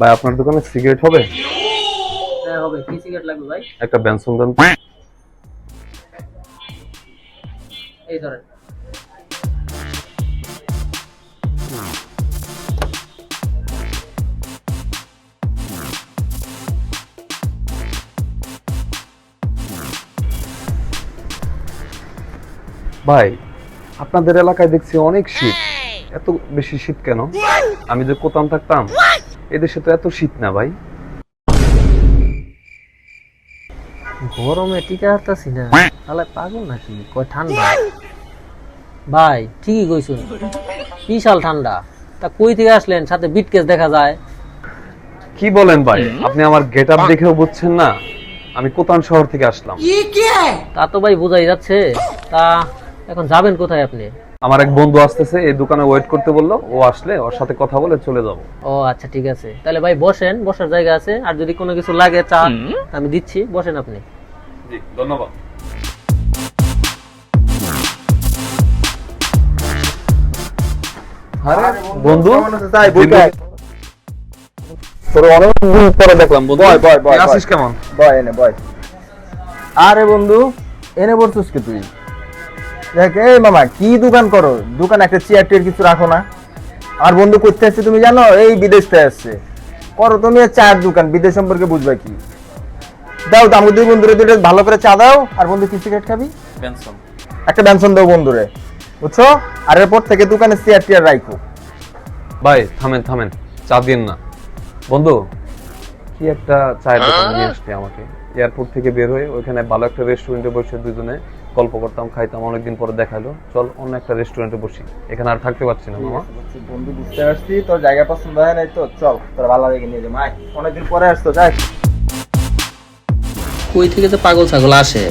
ভাই আপনার দোকানে সিগারেট হবে? হ্যাঁ হবে। কি সিগারেট লাগবে ভাই? একটা বেনসন দেন এই ধরেন। ভাই আপনাদের এলাকায় দেখছি অনেক শীত। এত বেশি শীত কেন? আমি যে কোথাও থাকতাম। এদেশে তো এত শীত না ভাই। গরমে টিকা হারতাছি না। তাহলে পাগল নাকি? কয় ঠান্ডা? ভাই ঠিকই কইছুন বিশাল ঠান্ডা। তা কই থেকে আসলেন? সাথে বিটকেস দেখা যায়। কি বলেন ভাই? আপনি আমার গেট আপ দেখেও বুঝছেন না। আমি কোতান শহর থেকে আসলাম। তা তো ভাই বোঝাই যাচ্ছে। তা এখন যাবেন কোথায় আপনি? আমার এক বন্ধু আসতেছে এই দোকানে ওয়েট করতে বলল ও আসলে ওর সাথে কথা বলে চলে যাব। ও আচ্ছা ঠিক আছে। তাহলে ভাই বসেন বসার জায়গা আছে আর যদি কোনো কিছু লাগে চা আমি দিচ্ছি বসেন আপনি। জি ধন্যবাদ। আরে বন্ধু তাই বই তোর অনেক দিন পরে দেখলাম বন্ধু। বয়, বয়, বয়, তুই কেমন? বয় এনে বয়। আরে বন্ধু এনে পড়ছিস কি তুই? দেখ এই মামা কি দোকান করো? দোকান একটা চেয়ার টেয়ার কিছু রাখো না। আর বন্ধু করতে আসছে তুমি জানো এই বিদেশ থেকে আসছে। করো তুমি চায়ের দোকান বিদেশ সম্পর্কে বুঝবে কি? দাও দাম দুই বন্ধুরে দুটো ভালো করে চা দাও। আর বন্ধু কি সিগারেট খাবি? একটা ব্যঞ্জন দাও বন্ধুরে। বুঝছ? আর এরপর থেকে দোকানে চেয়ার টেয়ার রাখো ভাই থামেন থামেন। চা দিন না। বন্ধু কি একটা চায়ের দোকান নিয়ে আসছে আমাকে? এয়ারপোর্ট থেকে বের হয়ে ওইখানে ভালো একটা রেস্টুরেন্টে বসে দুজনে গল্প করতাম খাইতাম অনেকদিন পরে দেখাল চল অন্য একটা রেস্টুরেন্টে বসি। এখানে আর থাকতে পারছি না মামা। বন্ধু বুঝতে পারছি তোর জায়গা পছন্দ হয় নাই তো? চল তোর ভালো লাগে নিয়ে যাব মাই। অনেকদিন পরে আসতো যাই কই থেকে তো পাগল ছাগল আসে?